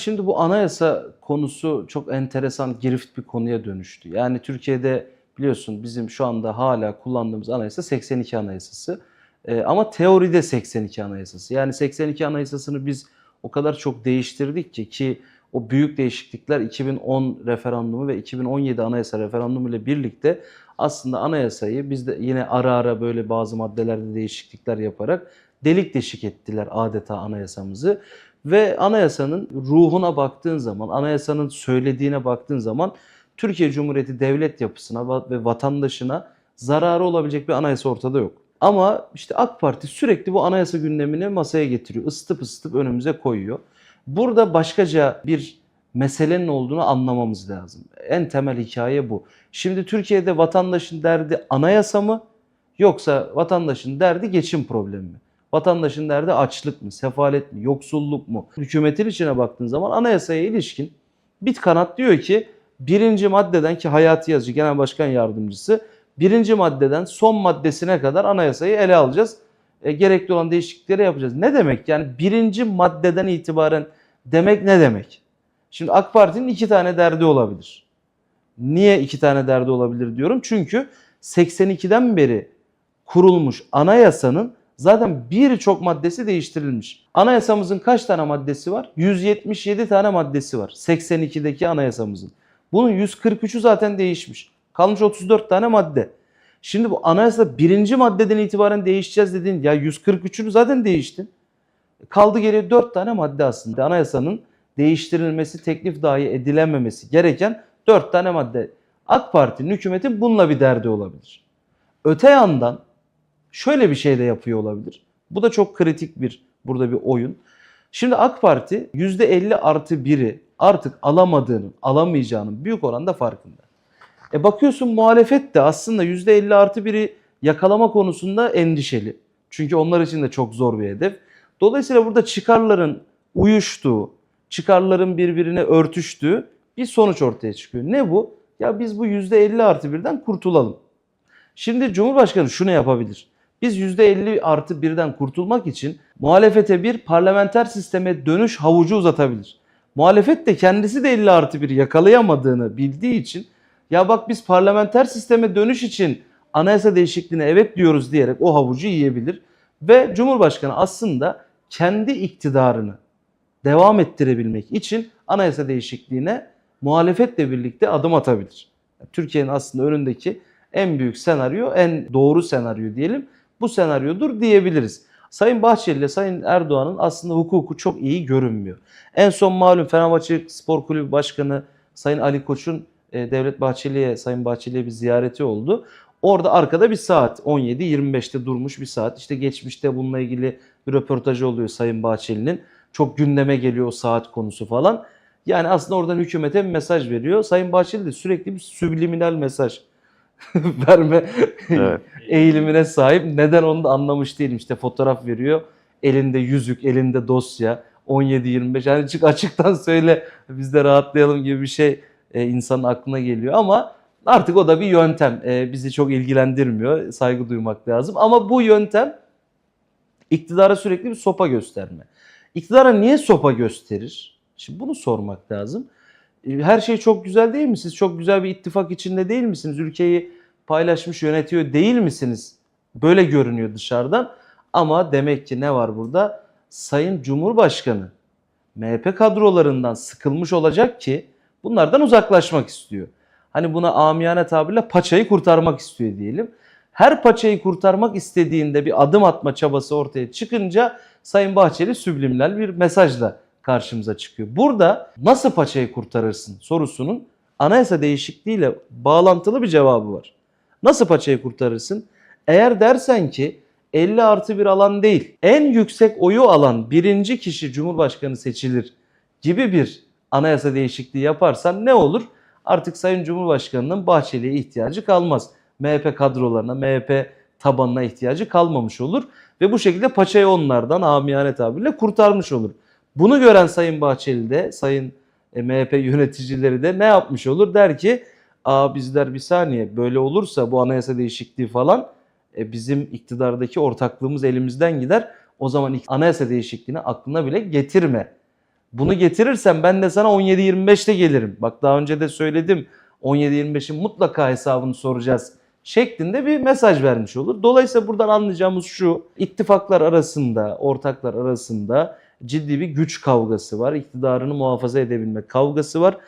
şimdi bu anayasa konusu çok enteresan, girift bir konuya dönüştü. Yani Türkiye'de biliyorsun bizim şu anda hala kullandığımız anayasa 82 anayasası. Ee, ama teoride 82 anayasası. Yani 82 anayasasını biz o kadar çok değiştirdik ki ki o büyük değişiklikler 2010 referandumu ve 2017 anayasa referandumu ile birlikte aslında anayasayı biz de yine ara ara böyle bazı maddelerde değişiklikler yaparak delik deşik ettiler adeta anayasamızı. Ve anayasanın ruhuna baktığın zaman, anayasanın söylediğine baktığın zaman Türkiye Cumhuriyeti devlet yapısına ve vatandaşına zararı olabilecek bir anayasa ortada yok. Ama işte AK Parti sürekli bu anayasa gündemini masaya getiriyor. Isıtıp ısıtıp önümüze koyuyor. Burada başkaca bir meselenin olduğunu anlamamız lazım. En temel hikaye bu. Şimdi Türkiye'de vatandaşın derdi anayasa mı yoksa vatandaşın derdi geçim problemi mi? Vatandaşın derdi açlık mı, sefalet mi, yoksulluk mu? Hükümetin içine baktığın zaman anayasaya ilişkin bit kanat diyor ki birinci maddeden ki Hayati Yazıcı Genel Başkan Yardımcısı birinci maddeden son maddesine kadar anayasayı ele alacağız. E, gerekli olan değişiklikleri yapacağız. Ne demek yani birinci maddeden itibaren demek ne demek? Şimdi AK Parti'nin iki tane derdi olabilir. Niye iki tane derdi olabilir diyorum? Çünkü 82'den beri kurulmuş anayasanın zaten birçok maddesi değiştirilmiş. Anayasamızın kaç tane maddesi var? 177 tane maddesi var. 82'deki anayasamızın. Bunun 143'ü zaten değişmiş. Kalmış 34 tane madde. Şimdi bu anayasa birinci maddeden itibaren değişeceğiz dediğin ya 143'ünü zaten değiştin. Kaldı geriye 4 tane madde aslında. Anayasanın değiştirilmesi, teklif dahi edilememesi gereken 4 tane madde. AK Parti'nin, hükümetin bununla bir derdi olabilir. Öte yandan şöyle bir şey de yapıyor olabilir. Bu da çok kritik bir burada bir oyun. Şimdi AK Parti %50 artı 1'i artık alamadığının, alamayacağının büyük oranda farkında. E bakıyorsun muhalefet de aslında %50 artı 1'i yakalama konusunda endişeli. Çünkü onlar için de çok zor bir hedef. Dolayısıyla burada çıkarların uyuştuğu, çıkarların birbirine örtüştüğü bir sonuç ortaya çıkıyor. Ne bu? Ya biz bu %50 artı 1'den kurtulalım. Şimdi Cumhurbaşkanı şunu yapabilir. Biz %50 artı 1'den kurtulmak için muhalefete bir parlamenter sisteme dönüş havucu uzatabilir. Muhalefet de kendisi de 50 artı 1 yakalayamadığını bildiği için ya bak biz parlamenter sisteme dönüş için anayasa değişikliğine evet diyoruz diyerek o havucu yiyebilir. Ve Cumhurbaşkanı aslında kendi iktidarını devam ettirebilmek için anayasa değişikliğine muhalefetle birlikte adım atabilir. Türkiye'nin aslında önündeki en büyük senaryo, en doğru senaryo diyelim bu senaryodur diyebiliriz. Sayın Bahçeli ile Sayın Erdoğan'ın aslında hukuku çok iyi görünmüyor. En son malum Fenerbahçe Spor Kulübü Başkanı Sayın Ali Koç'un e, Devlet Bahçeli'ye, Sayın Bahçeli'ye bir ziyareti oldu. Orada arkada bir saat 17-25'te durmuş bir saat. İşte geçmişte bununla ilgili bir röportajı oluyor Sayın Bahçeli'nin. Çok gündeme geliyor o saat konusu falan. Yani aslında oradan hükümete bir mesaj veriyor. Sayın Bahçeli de sürekli bir subliminal mesaj verme Evet. eğilimine sahip. Neden onu da anlamış değilim. İşte fotoğraf veriyor. Elinde yüzük, elinde dosya. 17-25 yani çık açıktan söyle biz de rahatlayalım gibi bir şey e, insanın aklına geliyor ama artık o da bir yöntem. E, bizi çok ilgilendirmiyor. Saygı duymak lazım. Ama bu yöntem iktidara sürekli bir sopa gösterme. İktidara niye sopa gösterir? Şimdi bunu sormak lazım. Her şey çok güzel değil mi? Siz çok güzel bir ittifak içinde değil misiniz? Ülkeyi paylaşmış yönetiyor değil misiniz? Böyle görünüyor dışarıdan. Ama demek ki ne var burada? Sayın Cumhurbaşkanı MHP kadrolarından sıkılmış olacak ki bunlardan uzaklaşmak istiyor. Hani buna amiyane tabirle paçayı kurtarmak istiyor diyelim. Her paçayı kurtarmak istediğinde bir adım atma çabası ortaya çıkınca Sayın Bahçeli sübliminal bir mesajla karşımıza çıkıyor. Burada nasıl paçayı kurtarırsın sorusunun anayasa değişikliğiyle bağlantılı bir cevabı var. Nasıl paçayı kurtarırsın? Eğer dersen ki 50 artı bir alan değil, en yüksek oyu alan birinci kişi Cumhurbaşkanı seçilir gibi bir anayasa değişikliği yaparsan ne olur? Artık Sayın Cumhurbaşkanı'nın Bahçeli'ye ihtiyacı kalmaz. MHP kadrolarına, MHP tabanına ihtiyacı kalmamış olur. Ve bu şekilde paçayı onlardan amiyane tabirle kurtarmış olur. Bunu gören Sayın Bahçeli de, Sayın e, MHP yöneticileri de ne yapmış olur? Der ki Aa bizler bir saniye böyle olursa bu anayasa değişikliği falan e, bizim iktidardaki ortaklığımız elimizden gider. O zaman anayasa değişikliğini aklına bile getirme. Bunu getirirsen ben de sana 17-25'te gelirim. Bak daha önce de söyledim 17-25'in mutlaka hesabını soracağız şeklinde bir mesaj vermiş olur. Dolayısıyla buradan anlayacağımız şu ittifaklar arasında, ortaklar arasında ciddi bir güç kavgası var. İktidarını muhafaza edebilme kavgası var.